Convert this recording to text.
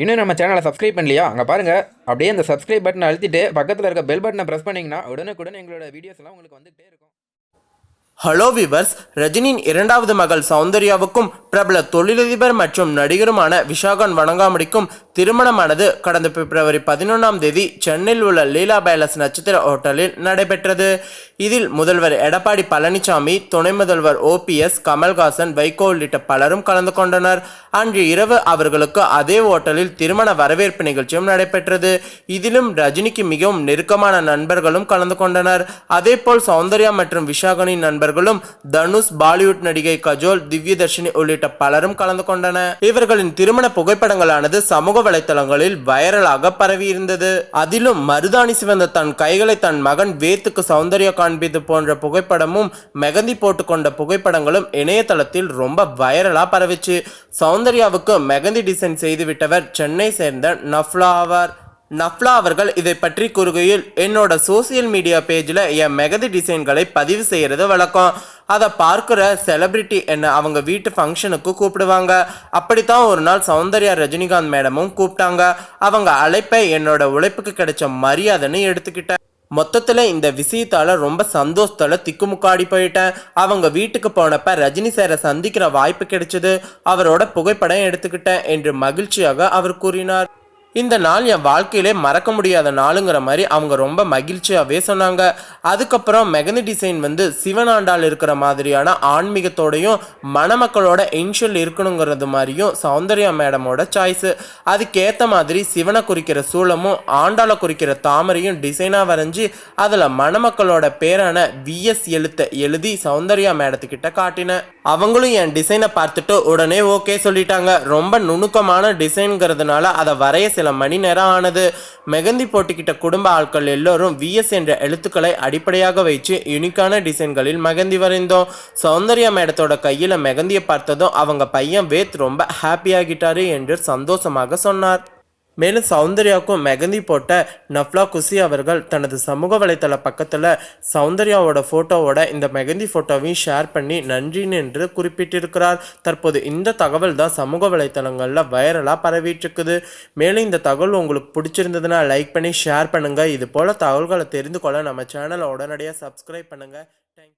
இன்னும் நம்ம சேனலை சப்ஸ்கிரைப் பண்ணலையா? அங்கே பாருங்கள் அப்படியே அந்த சப்ஸ்கிரைப் பட்டனை அழுத்திட்டு பக்கத்தில் இருக்க பெல் பட்டனை ப்ரெஸ் பண்ணிங்கன்னா உடனுக்குடன் எங்களோட வீடியோஸ் எல்லாம் உங்களுக்கு வந்துகிட்டே இருக்கும். ஹலோ விவர்ஸ் ரஜினியின் இரண்டாவது மகள் சௌந்தர்யாவுக்கும் பிரபல தொழிலதிபர் மற்றும் நடிகருமான விஷாகன் வணங்காமடிக்கும் திருமணமானது கடந்த பிப்ரவரி பதினொன்றாம் தேதி சென்னையில் உள்ள லீலா பேலஸ் நட்சத்திர ஹோட்டலில் நடைபெற்றது. இதில் முதல்வர் எடப்பாடி பழனிசாமி துணை முதல்வர் ஓபிஎஸ் கமல்ஹாசன் வைகோ உள்ளிட்ட பலரும் கலந்து கொண்டனர். அன்று இரவு அவர்களுக்கு அதே ஹோட்டலில் திருமண வரவேற்பு நிகழ்ச்சியும் நடைபெற்றது. இதிலும் ரஜினிக்கு மிகவும் நெருக்கமான நண்பர்களும் கலந்து கொண்டனர். அதேபோல் சௌந்தர்யா மற்றும் விஷாகனின் நண்பர்களும் தனுஷ் பாலிவுட் நடிகை கஜோல் திவ்யதர்ஷினி உள்ளிட்ட பலரும் கலந்து கொண்டனர். இவர்களின் திருமண புகைப்படங்களானது சமூக வலைத்தளங்களில் வைரலாக பரவியிருந்தது. அதிலும் மருதாணி சிவந்த தன் கைகளை தன் மகன் வேத்துக்கு சௌந்தர்யா காண்பித்து போன்ற புகைப்படமும் மெகந்தி போட்டுக்கொண்ட புகைப்படங்களும் இணையதளத்தில் ரொம்ப வைரலா பரவிச்சு. சௌந்தர்யாவுக்கு மெகந்தி டிசைன் செய்துவிட்டவர் சென்னை சேர்ந்த நஃப்லா ஆவார் நஃப்லா அவர்கள் இதை பற்றி கூறுகையில் என்னோட சோசியல் மீடியா பேஜில் என் மெகதி டிசைன்களை பதிவு செய்கிறது வழக்கம். அதை பார்க்குற செலிப்ரிட்டி என்ன அவங்க வீட்டு ஃபங்க்ஷனுக்கு கூப்பிடுவாங்க. அப்படித்தான் ஒரு நாள் சௌந்தர்யா ரஜினிகாந்த் மேடமும் கூப்பிட்டாங்க. அவங்க அழைப்பை என்னோட உழைப்புக்கு கிடைச்ச மரியாதைன்னு எடுத்துக்கிட்டேன் மொத்தத்தில் இந்த விஷயத்தால் ரொம்ப சந்தோஷத்தில் திக்குமுக்காடி போயிட்டேன். அவங்க வீட்டுக்கு போனப்ப ரஜினி சாரை சந்திக்கிற வாய்ப்பு கிடைச்சது. அவரோட புகைப்படம் எடுத்துக்கிட்டேன் என்று மகிழ்ச்சியாக அவர் கூறினார். இந்த நாள் என் வாழ்க்கையிலே மறக்க முடியாத நாளுங்கிற மாதிரி அவங்க ரொம்ப மகிழ்ச்சியாகவே சொன்னாங்க. அதுக்கப்புறம் மெகந்தி டிசைன் வந்து சிவனாண்டால் இருக்கிற மாதிரியான ஆன்மீகத்தோடையும் மணமக்களோட இன்ஷியல் இருக்கணுங்கிறது மாதிரியும் சௌந்தர்யா மேடமோட சாய்ஸு அதுக்கேற்ற மாதிரி சிவனை குறிக்கிற சூளமும் ஆண்டாளை குறிக்கிற தாமரையும் டிசைனாக வரைஞ்சி அதில் மணமக்களோட பேரான விஎஸ் எழுத்தை எழுதி சௌந்தர்யா மேடத்துக்கிட்ட காட்டினேன். அவங்களும் என் டிசைனை பார்த்துட்டு உடனே ஓகே சொல்லிட்டாங்க. ரொம்ப நுணுக்கமான டிசைன்கிறதுனால அதை வரைய சில மணி நேரம் ஆனது. மெகந்தி போட்டுக்கிட்ட குடும்ப ஆட்கள் எல்லோரும் விஎஸ் என்ற எழுத்துக்களை அடிப்படையாக வைத்து யுனிக்கான டிசைன்களில் மெகந்தி வரைந்தோம். சௌந்தர்யா மேடத்தோட கையில் மெகந்தியை பார்த்ததும் அவங்க பையன் வேத் ரொம்ப ஹாப்பியாகிட்டாரு என்று சந்தோஷமாக சொன்னார். மேலும் சௌந்தர்யாவுக்கும் மெகந்தி போட்ட நஃப்லா குசி அவர்கள் தனது சமூக வலைத்தள பக்கத்தில் சௌந்தர்யாவோட ஃபோட்டோவோட இந்த மெகந்தி ஃபோட்டோவையும் ஷேர் பண்ணி நன்றின்னு என்று குறிப்பிட்டிருக்கிறார். தற்போது இந்த தகவல் தான் சமூக வலைத்தளங்களில் வைரலாக பரவிட்டு இருக்குது மேலும் இந்த தகவல் உங்களுக்கு பிடிச்சிருந்ததுன்னா லைக் பண்ணி ஷேர் பண்ணுங்கள் இது போல் தகவல்களை தெரிந்து கொள்ள நம்ம சேனலை உடனடியாக சப்ஸ்கிரைப் பண்ணுங்கள் தேங்க்